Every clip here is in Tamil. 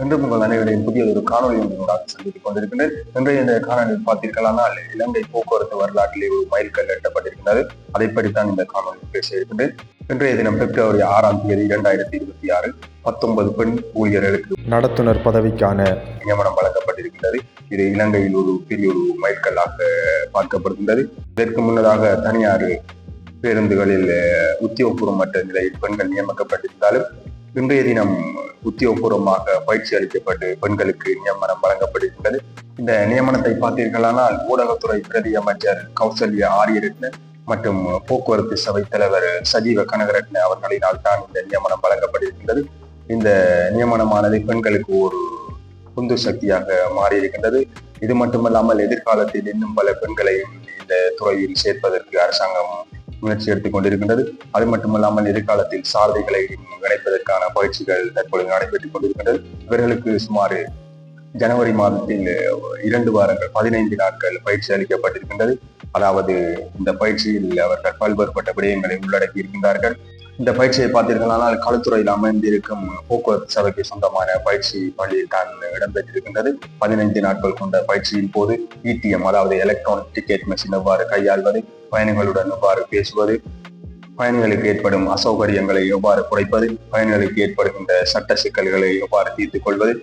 இன்று உங்கள் அனைவரையும் புதிய ஒரு காணொலி ஒன்றினூடாக சந்தித்துக் கொண்டிருக்கின்றேன். இன்றைய இந்த காணொலியில் பார்த்தீர்களானால் இலங்கை போக்குவரத்து வரலாற்றிலே ஒரு மைல்கல் எட்டப்பட்டிருக்கின்றது. அதைப்படித்தான் இந்த காணொலியில் பேச இருக்கின்றேன். இன்றைய தினம் பிப்ரவரி ஆறாம் தேதி இரண்டாயிரத்தி இருபத்தி ஆறு பத்தொன்பது பெண் ஊழியர்களுக்கு நடத்துனர் பதவிக்கான நியமனம் வழங்கப்பட்டிருக்கிறது இது இலங்கையில் ஒரு பெரிய ஒரு மைல்கல்லாக பார்க்கப்படுகின்றது. இதற்கு முன்னதாக தனியார் பேருந்துகளில் உத்தியோகபூர்வமற்ற நிலையில் பெண்கள் நியமிக்கப்பட்டிருந்தாலும் இன்றைய தினம் உத்தியோகபூர்வமாக பயிற்சி அளிக்கப்பட்டு பெண்களுக்கு நியமனம் வழங்கப்பட்டிருக்கிறது இந்த நியமனத்தை பார்த்தீர்களானால் ஊடகத்துறை பிரதி அமைச்சர் கௌசல்யா ஆரியரட்ன மற்றும் போக்குவரத்து சபை தலைவர் சஜீவ கனகரட்ன அவர்களினால் தான் இந்த நியமனம் வழங்கப்பட்டிருக்கின்றது இந்த நியமனமானது பெண்களுக்கு ஒரு உந்து சக்தியாக மாறியிருக்கின்றது. இது மட்டுமல்லாமல் எதிர்காலத்தில் இன்னும் பல பெண்களையும் இந்த துறையில் சேர்ப்பதற்கு அரசாங்கம் முயற்சி எடுத்துக் கொண்டிருக்கின்றது. அது மட்டுமல்லாமல் எதிர்காலத்தில் சாரதிகளை இணைப்பதற்கான பயிற்சிகள் தற்பொழுது நடைபெற்றுக் கொண்டிருக்கின்றது. இவர்களுக்கு சுமார் ஜனவரி மாதத்தில் இரண்டு வாரங்கள் பதினைந்து நாட்கள் பயிற்சி அளிக்கப்பட்டிருக்கின்றது. அதாவது இந்த பயிற்சியில் அவர்கள் பல்வேறுபட்ட விடயங்களை உள்ளடக்கி இருக்கின்றார்கள் இந்த பயிற்சியை பார்த்தீர்களானால் களத்துறையில் அமைந்திருக்கும் போக்குவரத்து சபைக்கு சொந்தமான பயிற்சி பள்ளியில் தான் இடம்பெற்றிருக்கின்றது. பதினைந்து நாட்கள் கொண்ட பயிற்சியின் போது இடிஎம் அதாவது எலக்ட்ரானிக் டிக்கெட் மெஷின் எவ்வாறு கையாள்வது பயணிகளுடன் எவ்வாறு பேசுவது பயணிகளுக்கு ஏற்படும் அசௌகரியங்களை எவ்வாறு குறைப்பது? பயணிகளுக்கு ஏற்படுகின்ற சட்ட சிக்கல்களை எவ்வாறு தீர்த்துக் கொள்வது?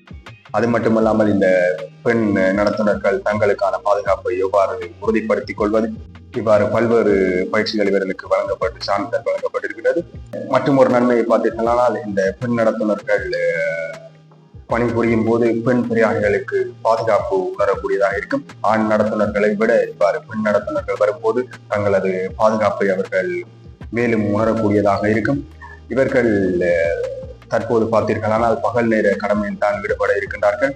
அது மட்டுமல்லாமல் இந்த பெண் நடத்துனர்கள் தங்களுக்கான பாதுகாப்பை எவ்வாறு உறுதிப்படுத்திக் கொள்வது? இவ்வாறு பல்வேறு பயிற்சிகள் இவர்களுக்கு வழங்கப்பட்டு சான்றிதழ் வழங்கப்பட்டிருக்கிறது. மற்றும் ஒரு நன்மையை பார்த்தீர்களானால் இந்த பெண் நடத்துனர்கள் பணிபுரியும் போது பெண் பிரயாணிகளுக்கு பாதுகாப்பு உணரக்கூடியதாக இருக்கும். ஆண் நடத்துனர்களை விட இவ்வாறு பெண் நடத்துனர்கள் வரும்போது தங்களது பாதுகாப்பை அவர்கள் மேலும் உணரக்கூடியதாக இருக்கும். இவர்கள் தற்போது பார்த்தீர்களானால் பகல் நேர கடமையில் தான் ஈடுபட இருக்கின்றார்கள்.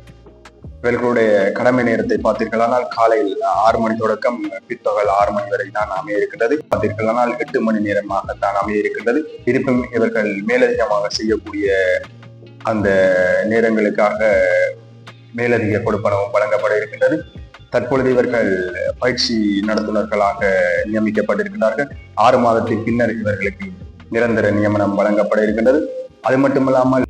இவர்களுடைய கடமை நேரத்தை பார்த்தீர்களானால் காலையில் ஆறு மணி தொடக்கம் பிற்பகல் ஆறு மணி வரை தான் அமைய இருக்கின்றது. பார்த்தீர்களானால் எட்டு மணி நேரமாக தான் அமைய இருக்கின்றது. இருப்பினும் இவர்கள் மேலதிகமாக செய்யக்கூடிய அந்த நேரங்களுக்காக மேலதிக கொடுப்பனவும் வழங்கப்பட இருக்கின்றது. தற்பொழுது இவர்கள் பயிற்சி நடத்துனர்களாக நியமிக்கப்பட்டிருக்கிறார்கள். ஆறு மாதத்தின் பின்னர் இவர்களுக்கு நிரந்தர நியமனம் வழங்கப்பட இருக்கின்றது. அது மட்டுமல்லாமல்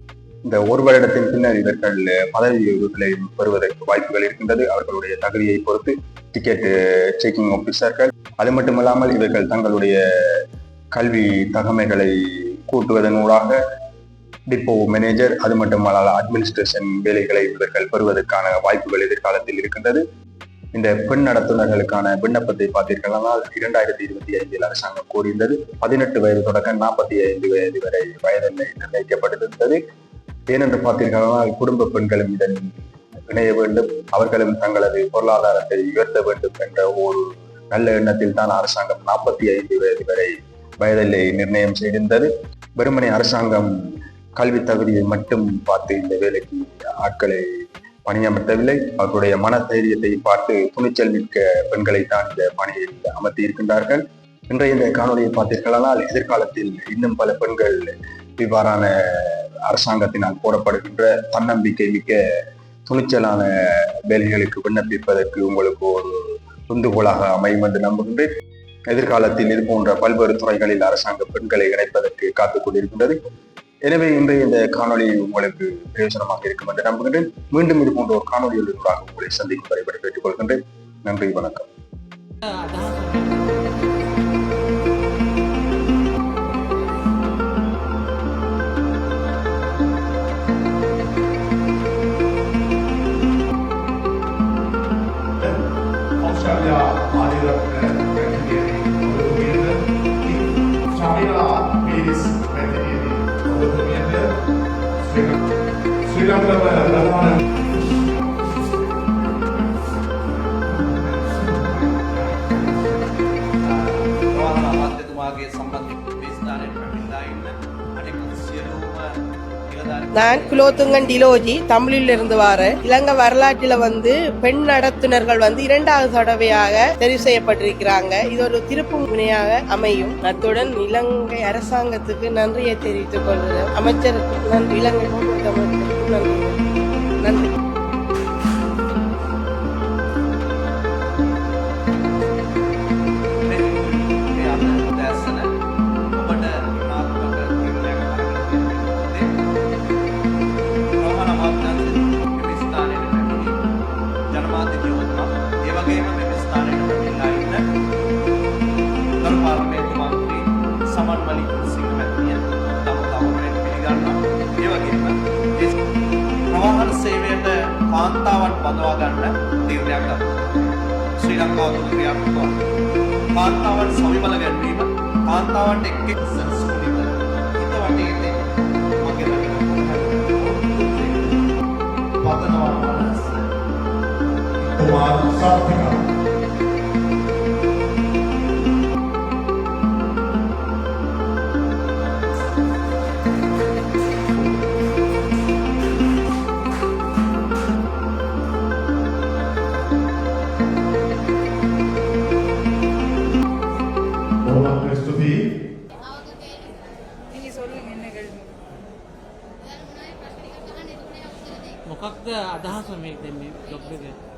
இந்த ஒரு வருடத்தின் பின்னர் இவர்கள் பதவி உயர்வுகளை பெறுவதற்கு வாய்ப்புகள் இருக்கின்றது. அவர்களுடைய தகுதியை பொறுத்து டிக்கெட் செக்கிங் ஆபீசர்கள் அது மட்டுமல்லாமல் இவர்கள் தங்களுடைய கல்வி தகமைகளை கூட்டுவதன் ஊடாக டிப்போ மேனேஜர் அது மட்டுமல்லாமல் அட்மினிஸ்ட்ரேஷன் வேலைகளை இவர்கள் பெறுவதற்கான வாய்ப்புகள் எதிர்காலத்தில் இருக்கின்றது. இந்த பெண் நடத்துனர்களுக்கான விண்ணப்பத்தை பார்த்தீர்களானால் இரண்டாயிரத்தி இருபத்தி ஐந்தில் அரசாங்கம் கூறியிருந்தது பதினெட்டு வயது தொடக்கம் நாற்பத்தி ஐந்து வயது வரை வயதெல்லை நிர்ணயிக்கப்பட்டிருந்தது. ஏனென்று பார்த்தீர்களானால் குடும்ப பெண்களும் இதன் இணைய வேண்டும் அவர்களும் தங்களது பொருளாதாரத்தை உயர்த்த வேண்டும் என்ற ஒரு நல்ல எண்ணத்தில் தான் அரசாங்கம் நாற்பத்தி ஐந்து வயது வரை வயதில்லை நிர்ணயம் செய்திருந்தது. வெறுமனை அரசாங்கம் கல்வி தகுதியை மட்டும் பார்த்து இந்த வேலைக்கு ஆட்களை பணியமர்த்தவில்லை. அவர்களுடைய மன தைரியத்தை பார்த்து துணிச்சல் மிக்க பெண்களை தான் இந்த பணியில் அமர்த்தி இருக்கின்றார்கள் இன்றைய இந்த காணொலியை பார்த்தீர்களானால் எதிர்காலத்தில் இன்னும் பல பெண்கள் இவ்வாறான அரசாங்கத்தினால் போடப்படுகின்ற தன்னம்பிக்கை மிக்க துணிச்சலான வேலைகளுக்கு விண்ணப்பிப்பதற்கு உங்களுக்கு ஒரு துந்துகோலாக அமையும் என்று நம்புகின்றேன். எதிர்காலத்தில் இது போன்ற பல்வேறு துறைகளில் அரசாங்க பெண்களை இணைப்பதற்கு காத்துக் கொண்டிருக்கின்றது. எனவே இன்றைய இந்த காணொளி உங்களுக்கு பிரயோஜனமாக இருக்கும் என்று நம்புகின்றேன். மீண்டும் இது போன்ற ஒரு காணொலியில் உங்களை சந்திக்கும் வரைபடம் விடைபெற்றுக் கொள்கின்றேன். நன்றி வணக்கம். நான் குலோத்துங்கன் டிலோஜி தமிழில் இருந்து வார. இலங்கை வரலாற்றில் வந்து பெண் நடத்துனர்கள் வந்து இரண்டாவது தடவையாக தெரிவு செய்யப்பட்டிருக்கிறாங்க. இது ஒரு திருப்பு முனையாக அமையும். அத்துடன் இலங்கை அரசாங்கத்துக்கு நன்றியை தெரிவித்துக் கொள்கிறேன். அமைச்சருக்கு நன்றி. இலங்கை විදිහට කාන්තාවන් බඳවා ගන්න තීරණයක් ගත්තා. ශ්‍රී ලංකාව තුළ ක්‍රියාත්මක වන. කාන්තාවන් සවිබල ගැන්වීම කාන්තාවන්ට එක් එක් සංස්කෘතික හිත වටේට මගේ පතනවා මනස කුමාර සාර්ථකව फक्त दहा सोने एकदम मी झोपलेले